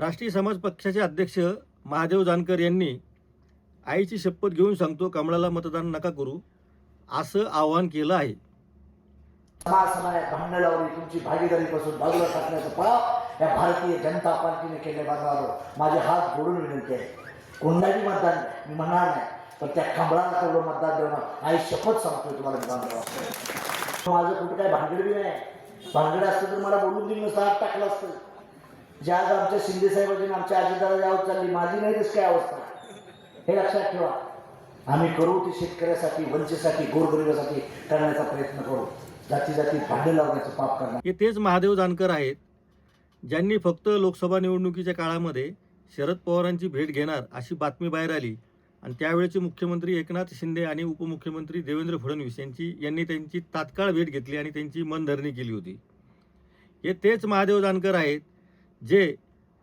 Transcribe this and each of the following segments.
राष्ट्रीय समाज पक्षाचे अध्यक्ष महादेव जानकर यांनी आईची शपथ घेऊन सांगतो कमळाला मतदान नका करू असं आवाहन केलं आहे. समासमायात भांडण लावली तुमची भागीदारीपासून बाजूला टाकण्याचं पाप या भारतीय जनता पार्टीने केले बांधवारो माझे हात जोडून विनंती आहे. कोणताही मतदान मी म्हणणार नाही पण त्या कमळाला तेवढं मतदान देणं आई शपथ सांगतोय तुम्हाला माझं कुठं काय भांगड बी नाही. भांगड असतं तर मला बोलून दिलं नसतं हात टाकलं असतं. ज्या आज आमच्या शिंदे साहेबांनी आमच्या अजितदादा आवत चालली माझी नाही तस काय अवस्था? हे लक्षात ठेवा. आम्ही करू ते शेतकऱ्यासाठी वंचेसाठी गोरगरिबासाठी करण्याचा प्रयत्न करू. जाती जाती भांडे लावण्याचं पाप करणार. हे तेच महादेव जानकर आहेत ज्यांनी फक्त लोकसभा निवडणुकीच्या काळामध्ये शरद पवारांची भेट घेणार अशी बातमी बाहेर आली. आणि त्यावेळेचे मुख्यमंत्री एकनाथ शिंदे आणि उपमुख्यमंत्री देवेंद्र फडणवीस यांची यांनी त्यांची तात्काळ भेट घेतली आणि त्यांची मनधरणी केली होती. हे तेच महादेव जानकर आहेत जे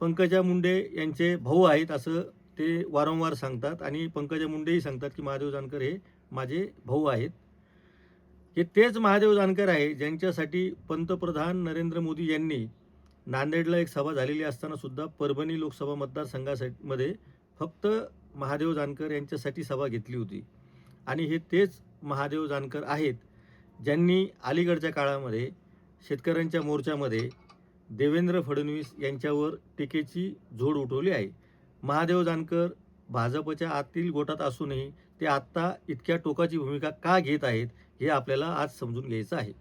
पंकजा मुंडे यांचे भाऊ आहेत असं ते वारंवार सांगतात आणि पंकजा मुंडेही सांगतात की महादेव जानकर हे माझे भाऊ आहेत. हे तेच महादेव जानकर आहे ज्यांच्यासाठी पंतप्रधान नरेंद्र मोदी यांनी नांदेडला एक सभा झालेली असताना सुद्धा परभणी लोकसभा मतदारसंघासाठी फक्त महादेव जानकर यांच्यासाठी सभा घेतली होती. आणि हे तेच महादेव जानकर आहेत ज्यांनी अलीकडच्या काळामध्ये शेतकऱ्यांच्या मोर्चामध्ये देवेंद्र फडणवीस यांच्यावर टीकेची झोड उठवली आहे. महादेव जानकर भाजपच्या आतील गोटात असूनही ते आत्ता इतक्या टोकाची भूमिका का घेत आहेत हे आपल्याला आज समजून घ्यायचं आहे.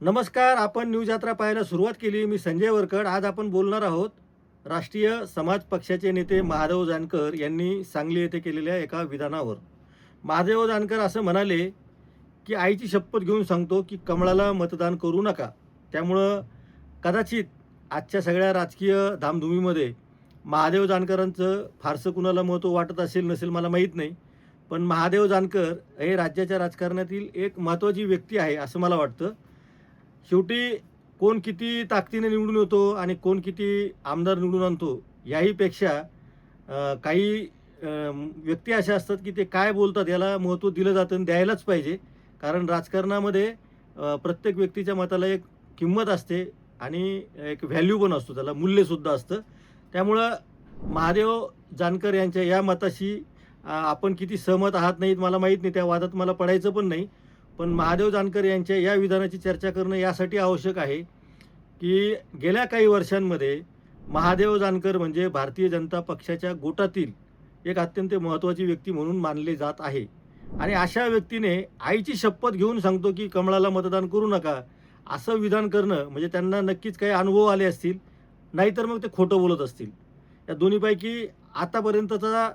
नमस्कार आपण न्यूज यात्रा पाहायला सुरुवात केली. मी संजय वरकड. आज आपण बोलणार आहोत राष्ट्रीय समाज पक्षाचे नेते महादेव जानकर यांनी सांगली येथे केलेल्या एका विधानावर. महादेव जानकर असं म्हणाले की आईची शपथ घेऊन सांगतो की कमळाला मतदान करू नका. त्यामुळं कदाचित आजच्या सगळ्या राजकीय धामधुमीमध्ये महादेव जानकरांचं फारसं कुणाला महत्त्व वाटत असेल नसेल मला माहीत नाही. पण महादेव जानकर हे राज्याच्या राजकारणातील एक महत्त्वाची व्यक्ती आहे असं मला वाटतं. शेवटी कोण किती ताकदीने निवडून येतो आणि कोण किती आमदार निवडून आणतो याहीपेक्षा काही व्यक्ती अशा असतात की ते काय बोलतात याला महत्त्व दिलं जातं आणि द्यायलाच पाहिजे. कारण राजकारणामध्ये प्रत्येक व्यक्तीच्या मताला एक किंमत असते आणि एक व्हॅल्यू पण असतो त्याला मूल्यसुद्धा असतं. त्यामुळं महादेव जानकर यांच्या या मताशी आपण किती सहमत आहात नाहीत मला माहीत नाही त्या वादात मला पडायचं पण नाही. पण महादेव जानकर यांच्या या विधानाची चर्चा करणं यासाठी आवश्यक आहे की गेल्या काही वर्षांमध्ये महादेव जानकर म्हणजे भारतीय जनता पक्षाच्या गोटातील एक अत्यंत महत्त्वाची व्यक्ती म्हणून मानले जात आहे. आणि अशा व्यक्तीने आईची शपथ घेऊन सांगतो की कमळाला मतदान करू नका. असं विधान करणं म्हणजे त्यांना नक्कीच काही अनुभव आले असतील नाहीतर मग ते खोटं बोलत असतील. या दोन्हीपैकी आतापर्यंतचा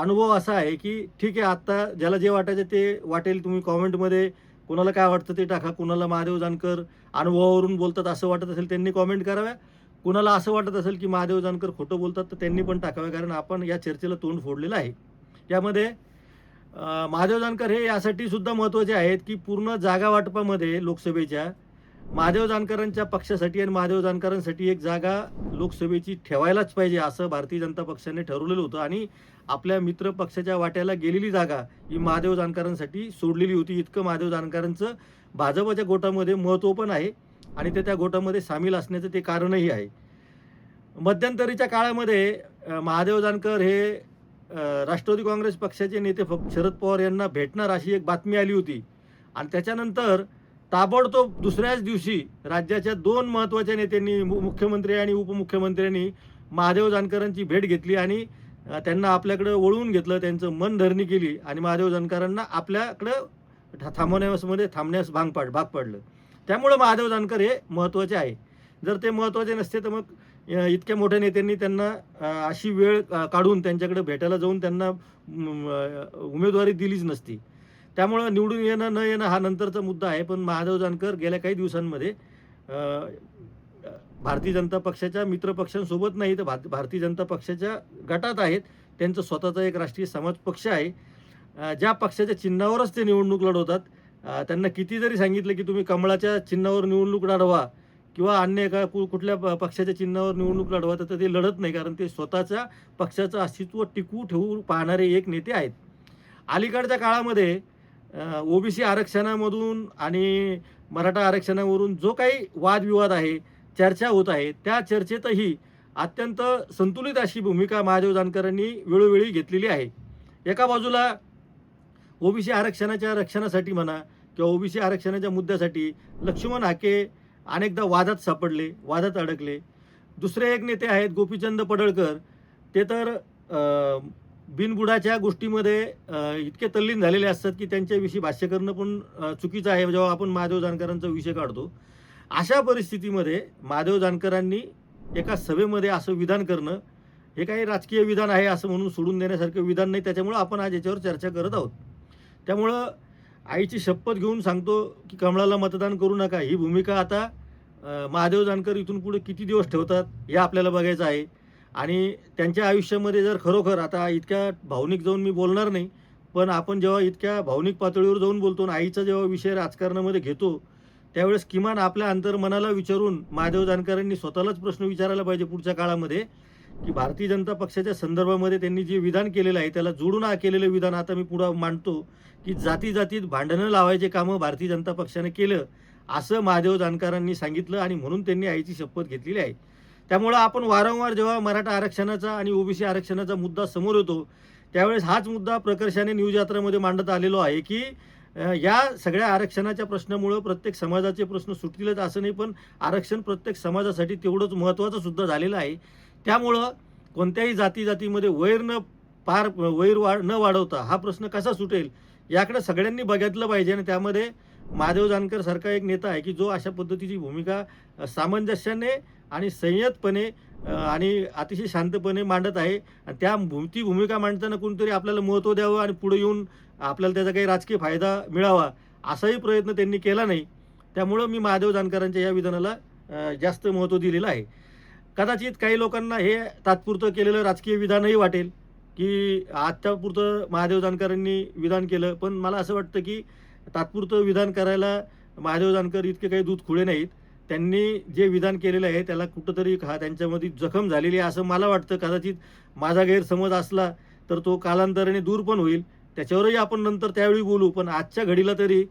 अनुभव असा आहे की ठीक आहे आत्ता ज्याला जे वाटायचं ते वाटेल तुम्ही कॉमेंटमध्ये कोणाला काय वाटतं ते टाका कुणाला महादेव जानकर अनुभवावरून बोलतात असं वाटत असेल त्यांनी कॉमेंट कराव्या. कुणाला असं वाटत असेल की महादेव जानकर खोटं बोलतात तर त्यांनी पण टाकावे कारण आपण या चर्चेला तोंड फोडलेलं आहे. यामध्ये महादेव जानकर हे यासाठी सुद्धा महत्त्वाचे आहेत की पूर्ण जागा वाटपामध्ये लोकसभेच्या महादेव जानकरांच्या पक्षासाठी आणि महादेव जानकरांसाठी एक जागा लोकसभेची ठेवायलाच पाहिजे असं भारतीय जनता पक्षाने ठरवलेलं होतं. आणि आपल्या मित्र पक्षाच्या वाट्याला गेलेली जागा ही महादेव जानकरांसाठी सोडलेली होती. इतकं महादेव जानकरांचं भाजपच्या गोटामध्ये महत्त्व पण आहे. आणि ते त्या गोटामध्ये सामील असण्याचं ते कारणही आहे. मध्यंतरीच्या काळामध्ये महादेव जानकर हे राष्ट्रवादी काँग्रेस पक्षाचे नेते फ शरद पवार यांना भेटणार अशी एक बातमी आली होती. आणि त्याच्यानंतर ताबडतोब दुसऱ्याच दिवशी राज्याच्या दोन महत्त्वाच्या नेत्यांनी मु- मुख्यमंत्री आणि उपमुख्यमंत्र्यांनी महादेव जानकरांची भेट घेतली आणि त्यांना आपल्याकडं वळवून घेतलं त्यांचं मन धरणी केली आणि महादेव जानकरांना आपल्याकडं था- थांबण्यास भाग पाड भाग पडलं. त्यामुळं महादेव जानकर हे महत्त्वाचे आहे. जर ते महत्त्वाचे नसते तर मग इतक्या मोठ्या नेत्यांनी त्यांना अशी वेळ काढून त्यांच्याकडे भेटायला जाऊन त्यांना उमेदवारी दिलीच नसती. त्यामुळं निवडून येणं न येणं हा नंतरचा मुद्दा आहे. पण महादेव जानकर गेल्या काही दिवसांमध्ये भारतीय जनता पक्षाच्या मित्र पक्षांसोबत नाही तर भार- भारतीय जनता पक्षाच्या गटात आहेत. त्यांचं स्वतःचा एक राष्ट्रीय समाज पक्ष आहे. ज्या पक्षाच्या चिन्हावरच ते निवडणूक लढवतात. त्यांना किती जरी सांगितलं की तुम्ही कमळाच्या चिन्हावर निवडणूक लढवा किंवा अन्य एका कु- कुठल्या प- पक्षाच्या चिन्हावर निवडणूक लढवा तर ते लढत नाही. कारण ते स्वतःच्या पक्षाचं अस्तित्व टिकवू ठेवू पाहणारे एक नेते आहेत. अलीकडच्या काळामध्ये ओबीसी आरक्षणामधून आणि मराठा आरक्षणावरून जो काही वादविवाद आहे चर्चा होत आहे त्या चर्चेतही अत्यंत संतुलित अशी भूमिका महादेव जानकरांनी वेळोवेळी घेतलेली आहे. एका बाजूला ओबीसी आरक्षणाच्या रक्षणासाठी म्हणा किंवा ओबीसी आरक्षणाच्या मुद्द्यासाठी लक्ष्मण हाके अनेकदा वादात सापडले वादात अडकले. दुसरे एक नेते आहेत गोपीचंद पडळकर. ते तर बिनबुडाच्या गोष्टीमध्ये इतके तल्लीन झालेले असतात की त्यांच्याविषयी भाष्य करणं पण चुकीचं आहे. जेव्हा आपण महादेव जानकरांचा विषय काढतो अशा परिस्थितीमध्ये महादेव जानकरांनी एका सभेमध्ये असं विधान करणं हे काही राजकीय विधान आहे असं म्हणून सोडून देण्यासारखं विधान नाही. त्याच्यामुळं आपण आज याच्यावर चर्चा करत आहोत. त्यामुळं आईची शपथ घेऊन सांगतो की कमळाला मतदान करू नका. ही भूमिका आता महादेव जानकर इथून पुढे किती दिवस ठेवतात हे आपल्याला बघायचं आहे. आणि त्यांच्या आयुष्यामध्ये जर खरोखर आता इतक्या भावनिक जाऊन मी बोलणार नाही पण आपण जेव्हा इतक्या भावनिक पातळीवर जाऊन बोलतो आणि आईचा जेव्हा विषय राजकारणामध्ये घेतो त्यावेळेस किमान आपल्या अंतर्मनाला विचारून महादेव जानकरांनी स्वतःलाच प्रश्न विचारायला पाहिजे पुढच्या काळामध्ये की भारतीय जनता पक्षाच्या संदर्भामध्ये त्यांनी जे विधान केलेलं आहे त्याला जोडून केलेलं विधान आता मी पुढं मांडतो. की जाती जातीत भांडणं लावायचे कामं भारतीय जनता पक्षाने केलं असं महादेव जानकरांनी सांगितलं आणि म्हणून त्यांनी आईची शपथ घेतलेली आहे. त्यामुळं आपण वारंवार जेव्हा मराठा आरक्षणाचा आणि ओबीसी आरक्षणाचा मुद्दा समोर येतो त्यावेळेस हाच मुद्दा प्रकर्षाने न्यूज यात्रामध्ये मांडत आलेलो आहे की या सगळ्या आरक्षणाच्या प्रश्नामुळं प्रत्येक समाजाचे प्रश्न सुटतीलच असं नाही पण आरक्षण प्रत्येक समाजासाठी तेवढंच महत्त्वाचं सुद्धा झालेलं आहे. त्यामुळं कोणत्याही जाती जातीमध्ये वैर न पार वैर वाढ न वाढवता हा प्रश्न कसा सुटेल याकडे सगळ्यांनी बघितलं पाहिजे आणि त्यामध्ये महादेव जानकर सारखा एक नेता आहे की जो अशा पद्धतीची भूमिका सामंजस्याने आणि संयतपणे आणि अतिशय शांतपणे मांडत आहे. आणि त्या ती भूमिका मांडताना कोणतरी आपल्याला महत्त्व द्यावं आणि पुढे येऊन आपल्याला त्याचा काही राजकीय फायदा मिळावा असाही प्रयत्न त्यांनी केला नाही. त्यामुळं मी महादेव जानकरांच्या या विधानाला जास्त महत्त्व दिलेलं आहे. कदाचित काही लोकांना हे तात्पुरतं केलेलं राजकीय विधानही वाटेल. की आत्तापुरतं महादेव जानकरांनी विधान केलं पण मला असं वाटतं की तात्पुरतं विधान करायला महादेव जानकर इतके काही दूध खुळे नाहीत. त्यांनी जे विधान केलेलं आहे त्याला कुठंतरी हा त्यांच्यामध्ये जखम झालेली आहे असं मला वाटतं. कदाचित माझा गैरसमज असला तर तो कालांतराने दूर पण होईल. त्याच्यावरही आपण नंतर त्यावेळी बोलू पण आजच्या घडीला तरी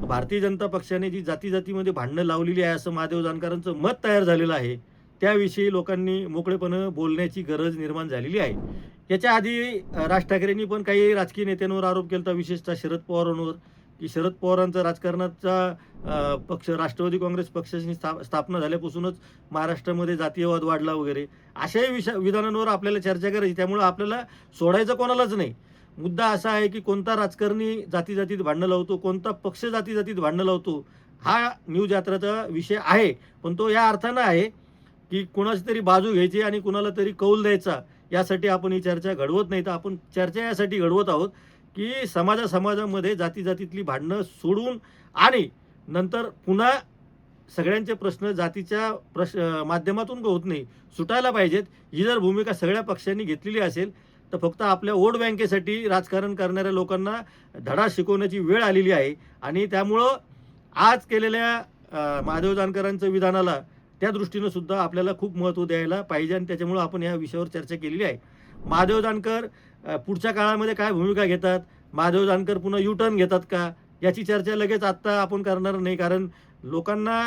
भारतीय जनता पक्षाने जी जाती जातीमध्ये भांडणं लावलेली आहे असं महादेव जानकरांचं मत तयार झालेलं आहे त्याविषयी लोकांनी मोकळेपणे बोलण्याची गरज निर्माण झालेली आहे. याच्या आधी राज ठाकरेंनी पण काही राजकीय नेत्यांवर आरोप केला होता विशेषतः शरद पवारांवर की शरद पवारांचा राजकारणाचा पक्ष राष्ट्रवादी काँग्रेस पक्षाची स्था स्थापना झाल्यापासूनच महाराष्ट्रामध्ये जातीयवाद वाढला वगैरे. अशाही विषा विधानांवर आपल्याला चर्चा करायची त्यामुळं आपल्याला सोडायचं कोणालाच नाही. मुद्दा असा आहे की कोणता राजकारणी जाती जातीत भांडणं लावतो कोणता पक्ष जाती जातीत भांडणं लावतो हा न्यूज यात्राचा विषय आहे. पण तो या अर्थानं आहे की कुणाची तरी बाजू घ्यायची आणि कुणाला तरी कौल द्यायचा यासाठी आपण ही चर्चा घडवत नाही तर आपण चर्चा यासाठी घडवत आहोत की समाजा समाजामध्ये जाती जातीतली भांडणं सोडून आणि नंतर पुन्हा सगळ्यांचे प्रश्न जातीच्या प्रश माध्यमातून होत नाही सुटायला पाहिजेत. ही जर भूमिका सगळ्या पक्षांनी घेतलेली असेल तर फक्त आपल्या वोट बँकेसाठी राजकारण करणाऱ्या लोकांना धडा शिकवण्याची वेळ आलेली आहे. आणि त्यामुळं आज केलेल्या महादेव जानकरांचं विधानाला त्या दृष्टीनं सुद्धा आपल्याला खूप महत्त्व द्यायला पाहिजे आणि त्याच्यामुळं आपण या विषयावर चर्चा केलेली आहे. महादेव जानकर पुढच्या काळामध्ये काय भूमिका घेतात? महादेव जानकर पुन्हा यू टर्न घेतात का? याची चर्चा लगेच आत्ता आपण करणार नाही कारण लोकांना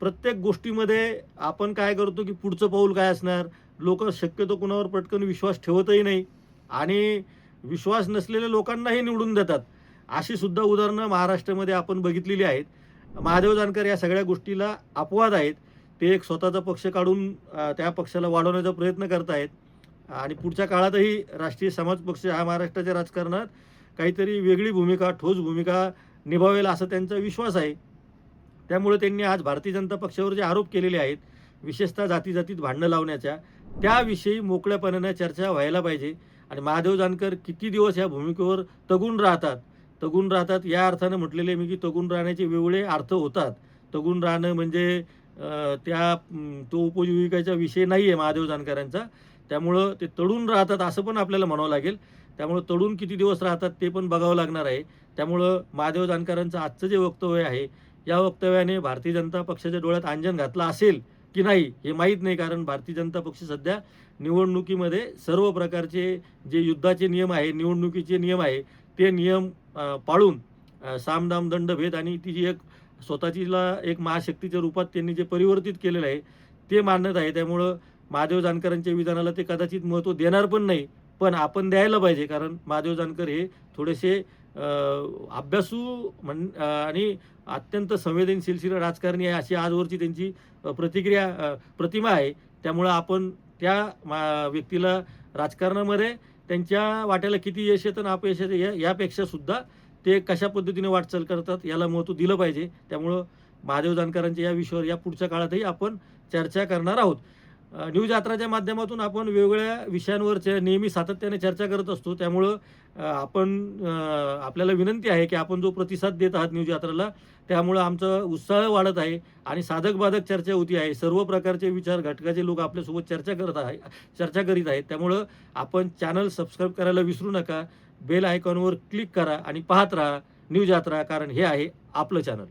प्रत्येक गोष्टीमध्ये आपण काय करतो की पुढचं पाऊल काय असणार? लोक शक्यतो कुणावर पटकन विश्वास ठेवतही नाही आणि विश्वास नसलेल्या लोकांनाही निवडून देतात. अशी सुद्धा उदाहरणं महाराष्ट्रामध्ये आपण बघितलेली आहेत. महादेव जानकर या सगळ्या गोष्टीला अपवाद आहेत. ते एक स्वतःचा पक्ष काढून त्या पक्षाला वाढवण्याचा प्रयत्न करत आहेत आणि पुढच्या काळातही राष्ट्रीय समाज पक्ष हा महाराष्ट्राच्या राजकारणात काहीतरी वेगळी भूमिका ठोस भूमिका निभावेल असा त्यांचा विश्वास आहे. त्यामुळे त्यांनी आज भारतीय जनता पक्षावर जे आरोप केलेले आहेत विशेषतः जाती जातीत भांडणं लावण्याच्या त्याविषयी मोकळ्यापणाने चर्चा व्हायला पाहिजे. आणि महादेव जानकर किती दिवस या भूमिकेवर तगून राहतात? तगून राहतात या अर्थानं म्हटलेले मी की तगून राहण्याचे वेगळे अर्थ होतात. तगून राहणं म्हणजे त्या तो उपजीविकेचा विषय नाही आहे महादेव जानकरांचा. त्यामुळं ते तडून राहतात असं पण आपल्याला म्हणावं लागेल. त्यामुळं तडून किती दिवस राहतात ते पण बघावं लागणार आहे. त्यामुळं महादेव जानकरांचं आजचं जे वक्तव्य आहे या वक्तव्याने भारतीय जनता पक्षाच्या डोळ्यात अंजन घातलं असेल की नाही हे माहीत नाही. कारण भारतीय जनता पक्ष सध्या निवडणुकीमध्ये सर्व प्रकारचे जे युद्धाचे नियम आहे निवडणुकीचे नियम आहे ते नियम पाळून अ, सामदाम दंडभेद आणि ती जी एक स्वतःचीला एक महाशक्तीच्या रूपात त्यांनी जे परिवर्तित केलेलं आहे ते मानत आहे. त्यामुळं महादेव जानकरांच्या विधानाला ते कदाचित महत्त्व देणार पण नाही पण आपण द्यायला पाहिजे. कारण महादेव जानकर हे थोडेसे अभ्यासू म्हण आणि अत्यंत संवेदनशील राजकारणी आहे अशी आजवरची त्यांची प्रतिक्रिया प्रतिमा आहे. त्यामुळं आपण त्या मा- व्यक्तीला राजकारणामध्ये त्यांच्या वाट्याला किती यश येतं आणि अपयश येतं या यापेक्षा सुद्धा ते कशा पद्धतीने वाटचाल करतात याला महत्त्व दिलं पाहिजे. त्यामुळं महादेव जानकरांच्या या विषयावर या पुढच्या काळातही आपण चर्चा करणार आहोत. न्यूज यात्राच्या माध्यमातून आपण वेगवेगळ्या विषयांवर च- नेहमी सातत्याने चर्चा करत असतो. त्यामुळं आपण आपल्याला विनंती आहे की आपण जो प्रतिसाद देत आहात न्यूज यात्राला त्यामुळं आमचा उत्साह वाढत आहे आणि साधक बाधक चर्चा होती आहे. सर्व प्रकारचे विचार घटकाचे लोक आपल्यासोबत चर्चा करत आहे चर्चा करीत आहेत. त्यामुळं आपण चॅनल सबस्क्राईब करायला विसरू नका. बेल आयकॉनवर क्लिक करा आणि पाहत राहा न्यूज यात्रा कारण हे आहे आपलं चॅनल